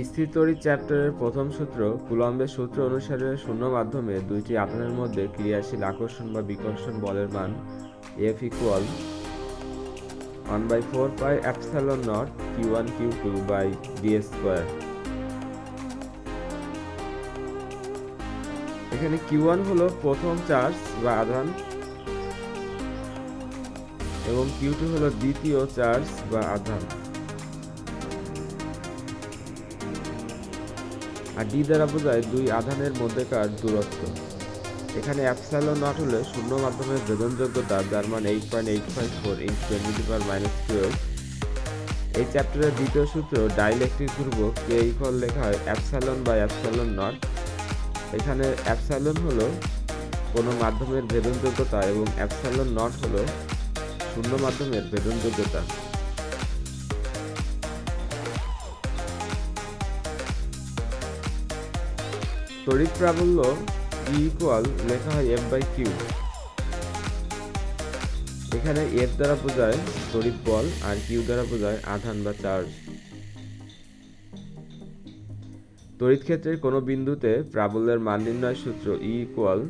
স্থিরতড়িৎ চ্যাপ্টারের প্রথম সূত্র কুলম্বের সূত্র অনুসারে শূন্য মাধ্যমে দুইটি আধানের মধ্যে ক্রিয়াশীল আকর্ষণ বা বিকর্ষণ বলের মান F equal one by four by epsilon naught Q one Q two by D square এখানে কিউ ওয়ান হলো প্রথম চার্জ বা আধান এবং কিউ টু হলো দ্বিতীয় চার্জ বা আধান। আর ডি দ্বারা বোঝায় দুই আধানের মধ্যেকার দূরত্ব। এখানে অ্যাপসাইলন নট হলে শূন্য মাধ্যমের বেদনযোগ্যতা যার মান eight point eight five four into twenty per minus twelve এই চ্যাপ্টারের দ্বিতীয় সূত্র ডাইলেকট্রিক ধ্রুবক, কে ইকুয়াল লেখা হয় অ্যাপসাইলন বা অ্যাপসাইলন নট। এখানে অ্যাপসাইলন হলো কোনো মাধ্যমের ভেদনযোগ্যতা এবং অ্যাপসাইলন নট হলো শূন্য মাধ্যমের ভেদনযোগ্যতা। তড়িৎ প্রাবল্য ই ইকুয়াল লেখা হয় এফ বাই কিউ এখানে এফ দ্বারা বোঝায় তড়িৎ বল আর কিউ দ্বারা বোঝায় আধান বা চার্জ তড়িৎ ক্ষেত্রের কোনো বিন্দুতে প্রাবল্যের মান নির্ণয় সূত্র E equal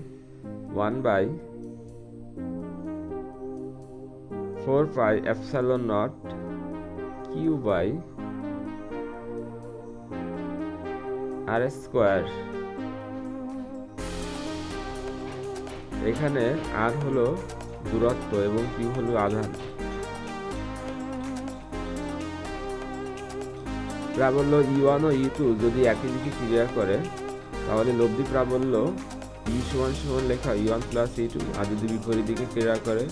one by four pi epsilon naught Q by R square এখানে আর হলো দূরত্ব এবং কিউ হলো আধান। প্রাবল্য ই ওয়ান ও ই টু যদি একই দিকে ক্রিয়া করে, তাহলে লব্ধি প্রাবল্য ই সমান সমান লেখা E one plus E two আর যদি বিপরীত দিকে ক্রিয়া করে,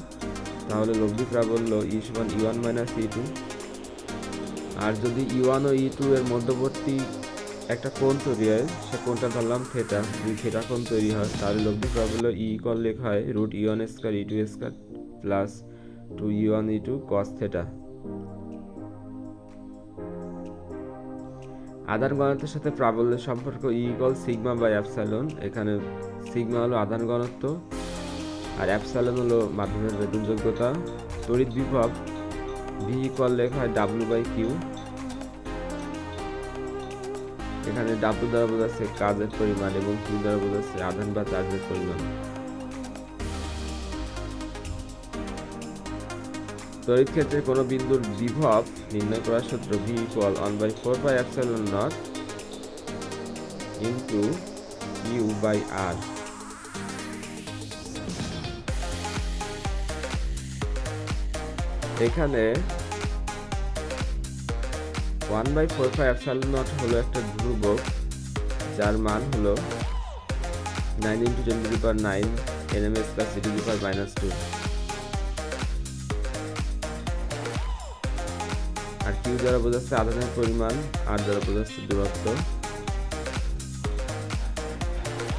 তাহলে লব্ধি প্রাবল্য ই সমান E one minus E two আর যদি ই ওয়ান ও ই টু এর মধ্যবর্তী একটা কোণ তৈরি হয়, সে কোণটা ধরলাম থেটা। যদি থেটা কোণ তৈরি হয়, তাহলে লব্ধি প্রাবল্য ই ইকল লেখা হয় root E one square E two square plus two E one E two cos theta আধান ঘনত্বের সাথে প্রাবল্যের সম্পর্ক E equal sigma by epsilon এখানে সিগমা হলো আধান ঘনত্ব, আর অ্যাপসালন হলো মাধ্যমের বেদনযোগ্যতা তড়িৎ বিভব ভি ইকল লেখা হয় ডাব্লু বাই কিউ এখানে ডাব্লু দ্বারা বোঝাচ্ছে কাজের পরিমাণ এবং কিউ দ্বারা বোঝাচ্ছে আধান বা চার্জের পরিমাণ। তড়িৎ ক্ষেত্রে কোনো বিন্দুর বিভব নির্ণয় করার সূত্র V equal one by four by epsilon naught into U by R এখানে one by four five epsilon naught হলো একটা ধ্রুবক, যার মান হলো nine into ten two per nine N M S plus C two per minus two আর Q দ্বারা বোঝাচ্ছে আধানের পরিমাণ, আর দ্বারা বোঝাচ্ছে দূরত্ব।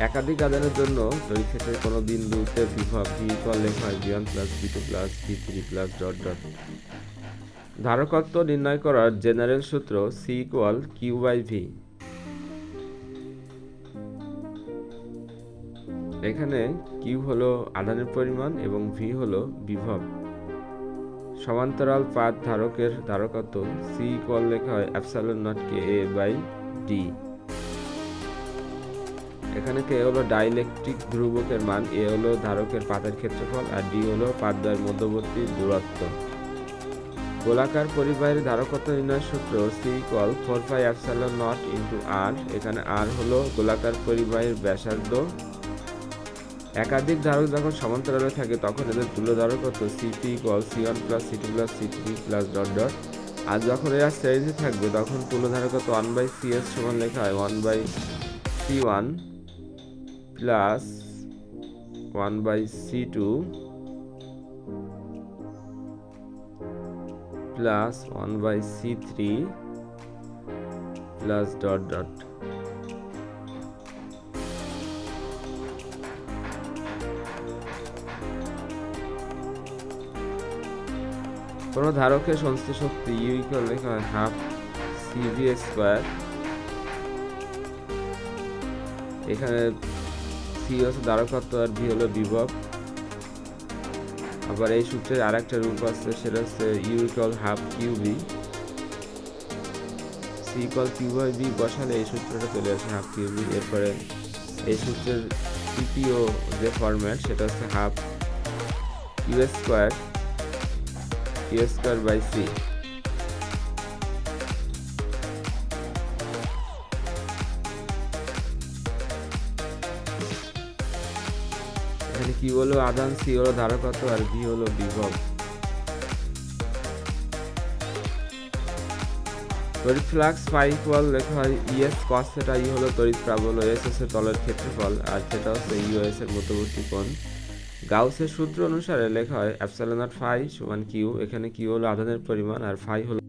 একাধিক আধানের জন্য তড়িৎ ক্ষেত্রের কোনো বিন্দুতে বিভব ভি ইকুয়াল লেখা হয় V one plus V two plus V three plus dot dot ধারকত্ব নির্ণয় করার জেনারেল সূত্র C equal Q by V এখানে কিউ হলো আধানের পরিমাণ এবং ভি হলো বিভব। সমান্তরাল পাত ধারকের ধারকত্ব সি ইকুয়াল লেখা হয় epsilon naught K A by D এখানে কে হলো ডাইলেকট্রিক ধ্রুবকের মান এ হলো ধারকের পাতের ক্ষেত্রফল, আর ডি হলো পাতদ্বয়ের মধ্যবর্তী দূরত্ব। গোলাকার পরিবাহের ধারকত্ব নির্ণয় সূত্র C equal four five epsilon naught into R এখানে আর হলো গোলাকার পরিবাহের ব্যাসার্ধ। একাধিক ধারক যখন সমান্তরালে থাকে, তখন এদের তুল্য ধারকত্ব CP equal C one plus C two plus C three plus dot dot আর যখন এরা সিরিজে থাকবে, তখন তুল্য ধারকত্ব ওয়ান বাই সি এস সমান লেখা হয় one by C one plus one by C two plus one by C three plus dot dot কোনো ধারকের সংশ্লিষ্ট শক্তি ইউ ইকুয়াল লেখা হয় হাফ সিভি স্কোয়ার এখানে সি হচ্ছে ধারকত্ব আর ভি হলো বিভব। আবার এই সূত্রের আরেকটা রূপ আছে, সেটা হচ্ছে U equal half Q V C equal Q by V বসালে এই সূত্রটা চলে আসে হাফ কিউ বি এরপরে এই সূত্রের তৃতীয় যে ফরম্যাট সেটা হচ্ছে half U square U square by C কি হলো আদান সি হলো ধারকত্ব আর ভি হলো বিভব। তড়িৎ ফ্লাক্স ফাই ইকুয়াল লেখা হয় ইএস কস সেটা ই হলো তড়িৎ প্রাবল এস এস এর তলের ক্ষেত্রফল, আর সেটা হচ্ছে ইউএস এর মধ্যবর্তী কোণ। গাউসের সূত্র অনুসারে লেখা হয় অ্যাপসাইলন নট ফাই সমান কিউ, এখানে কিউ হলো আধানের পরিমাণ আর ফাই হলো